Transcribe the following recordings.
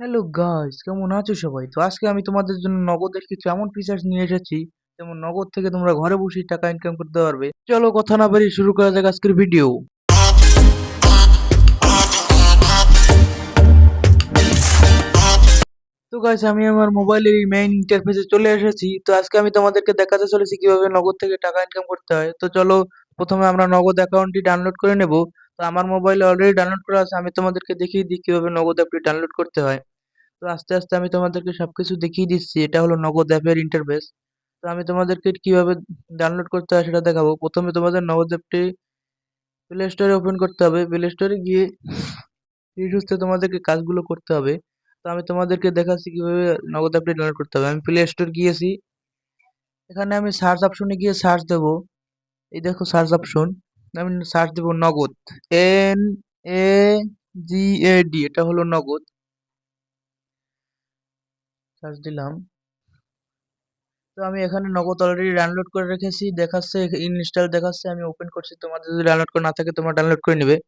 Hello guys কেমন আছো সবাই? তো আজকে আমি তোমাদের জন্য নগদের কিছু এমন ফিচার্স নিয়ে এসেছি, যেমন নগদ থেকে তোমরা ঘরে বসেই টাকা ইনকাম করতে পারবে। চলো কথা না বাড়িয়ে শুরু করা যাক আজকের ভিডিও তো গাইস আমি আমার মোবাইলের মেইন ইন্টারফেসে চলে এসেছি। তো আজকে আমি তোমাদেরকে দেখাতে চলেছি কীভাবে নগদ থেকে টাকা ইনকাম করতে হয়। তো চলো প্রথমে আমরা নগদ অ্যাকাউন্টটি ডাউনলোড করে নেব। তো আমার মোবাইলে অলরেডি ডাউনলোড করা আছে, আমি তোমাদেরকে দেখিয়ে দিই কীভাবে নগদ অ্যাপটি ডাউনলোড করতে হয়। তো আস্তে আস্তে আমি তোমাদেরকে সব কিছু দেখিয়ে দিচ্ছি, এটা হলো নগদ অ্যাপের ইন্টারফেস তো আমি তোমাদেরকে কীভাবে ডাউনলোড করতে হয় সেটা দেখাবো। প্রথমে তোমাদের নগদ অ্যাপটি প্লে স্টোরে ওপেন করতে হবে। প্লে স্টোরে গিয়ে সুস্থে তোমাদেরকে কাজগুলো করতে হবে। তো আমি তোমাদেরকে দেখাচ্ছি কীভাবে নগদ অ্যাপটি ডাউনলোড করতে হবে। আমি প্লে স্টোর গিয়েছি। এখানে আমি সার্চ অপশনে গিয়ে সার্চ দেবো। এই দেখো সার্চ অপশন আমি সার্চ দেব Nagad. N A G A D এটা হলো নগদ। সার্চ দিলাম। তো আমি এখানে নগদ অলরেডি ডাউনলোড করে রেখেছি, দেখাচ্ছে ইনস্টল দেখাচ্ছে, আমি ওপেন করছি। তোমাদের যদি ডাউনলোড করে না থাকে, তোমরা ডাউনলোড করে নেবে।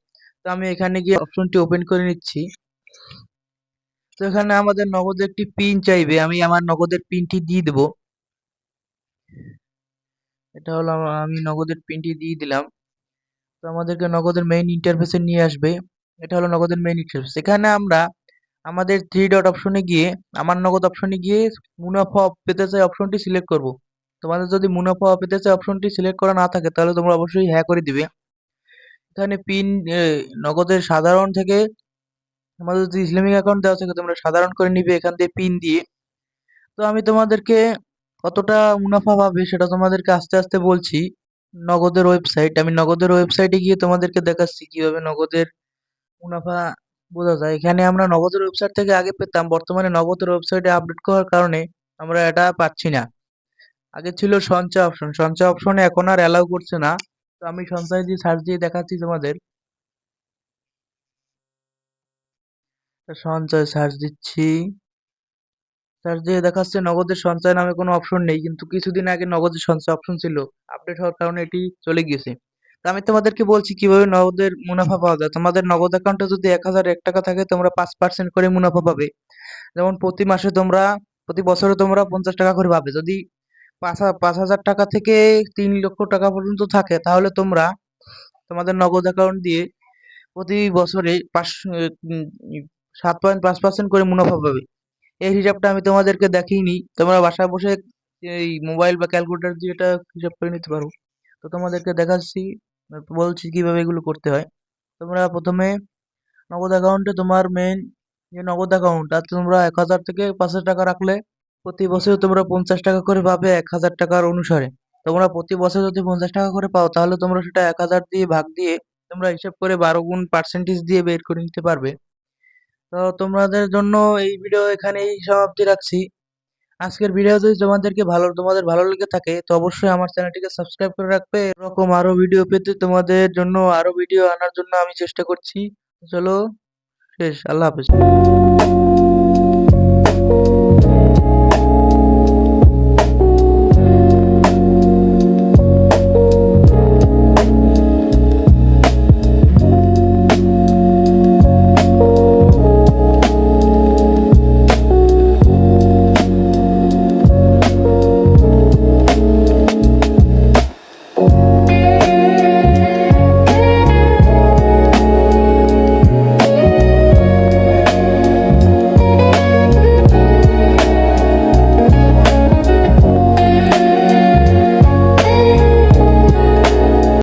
তো আমি এখানে গিয়ে অপশনটি ওপেন করে নিচ্ছি। তো এখানে আমাদের নগদ একটি পিন চাইবে, আমি আমার নগদের পিনটি দিয়ে দেব। এটা হলো, আমা- আমি নগদের পিনটি দিয়ে দিলাম। তো আমাদেরকে নগদের মেইন ইন্টারফেসে নিয়ে আসবে। এটা হলো নগদের মেইন ইন্টারফেস এখানে আমরা আমাদের থ্রি ডট অপশনে গিয়ে, আমার নগদ অপশনে গিয়ে মুনাফা পেতে চাই অপশনটি সিলেক্ট করব। তোমাদের যদি মুনাফা পেতে চাই অপশনটি সিলেক্ট করা না থাকে, তাহলে তোমরা অবশ্যই হ্যাঁ করে দিবে। এখানে পিন নগদের সাধারণ থেকে আমাদের যদি ইসলামিক অ্যাকাউন্ট দেওয়া থাকে, তোমরা সাধারণ করে নিবে এখান দিয়ে পিন দিয়ে। তো আমি তোমাদেরকে কতটা মুনাফা পাবে সেটা তোমাদেরকে আস্তে আস্তে বলছি। নগদের ওয়েবসাইট আমি নগদের ওয়েবসাইটে গিয়ে তোমাদেরকে দেখাচ্ছি কীভাবে নগদের মুনাফা বোঝা যায়। এখানে আমরা নগদের ওয়েবসাইট থেকে আগে পেতাম, বর্তমানে নগদের ওয়েবসাইটে আপডেট করার কারণে আমরা এটা পাচ্ছি না। আগে ছিল সঞ্চয় অপশন সঞ্চয় অপশনে এখন আর অ্যালাউ করছে না। তো আমি সঞ্চয় দিয়ে সার্চ দিয়ে দেখাচ্ছি তোমাদের। সঞ্চয় সার্চ দিচ্ছি। সার্চ দিয়ে দেখাচ্ছে নগদের সঞ্চয় নামে কোনো অপশন নেই, কিন্তু কিছুদিন আগে নগদের সঞ্চয় অপশন ছিল আপডেট হওয়ার কারণে এটি চলে গিয়েছে। তো আমি তোমাদেরকে বলছি, কীভাবে নগদের মুনাফা পাওয়া যায়? তোমাদের নগদ অ্যাকাউন্টে যদি এক হাজার এক টাকা থাকে, তোমরা পাঁচ পার্সেন্ট করে মুনাফা পাবে। যেমন প্রতি মাসে তোমরা, প্রতি বছরে তোমরা পঞ্চাশ টাকা করে পাবে। যদি পাঁচ পাঁচ হাজার টাকা থেকে তিন লক্ষ টাকা পর্যন্ত থাকে, তাহলে তোমরা তোমাদের নগদ অ্যাকাউন্ট দিয়ে প্রতি বছরে পাঁচ সাত পয়েন্ট পাঁচ পার্সেন্ট করে মুনাফা পাবে। এই হিসাবটা আমি তোমাদেরকে দেখিয়ে তোমরা বাসায় বসে এই মোবাইল বা ক্যালকুলেটর দিয়ে এটা হিসাব করে নিতে পারো। তো তোমাদেরকে দেখাচ্ছি, বলছি কীভাবে এগুলো করতে হয়। তোমরা প্রথমে নগদ অ্যাকাউন্টে তোমার মেইন যে নগদ অ্যাকাউন্ট আর তোমরা এক হাজার থেকে পাঁচ হাজার টাকা রাখলে প্রতি বছর তোমরা পঞ্চাশ টাকা করে পাবে এক হাজার টাকার অনুসারে। তোমরা প্রতি বছর যদি পঞ্চাশ টাকা করে পাও, তাহলে তোমরা সেটা এক হাজার দিয়ে ভাগ দিয়ে তোমরা হিসাব করে বারো গুণ পার্সেন্টেজ দিয়ে বের করে নিতে পারবে। তো তোমাদের জন্য এই ভিডিও এখানেই সমাপ্তি রাখছি। আজকের ভিডিও যদি তোমাদেরকে ভালো, তোমাদের ভালো লেগে থাকে, তো অবশ্যই আমার চ্যানেলটিকে সাবস্ক্রাইব করে রাখবে। এরকম আরও ভিডিও পেতে তোমাদের জন্য, আরও ভিডিও আনার জন্য আমি চেষ্টা করছি। চলো, শেষ। আল্লাহ হাফেজ।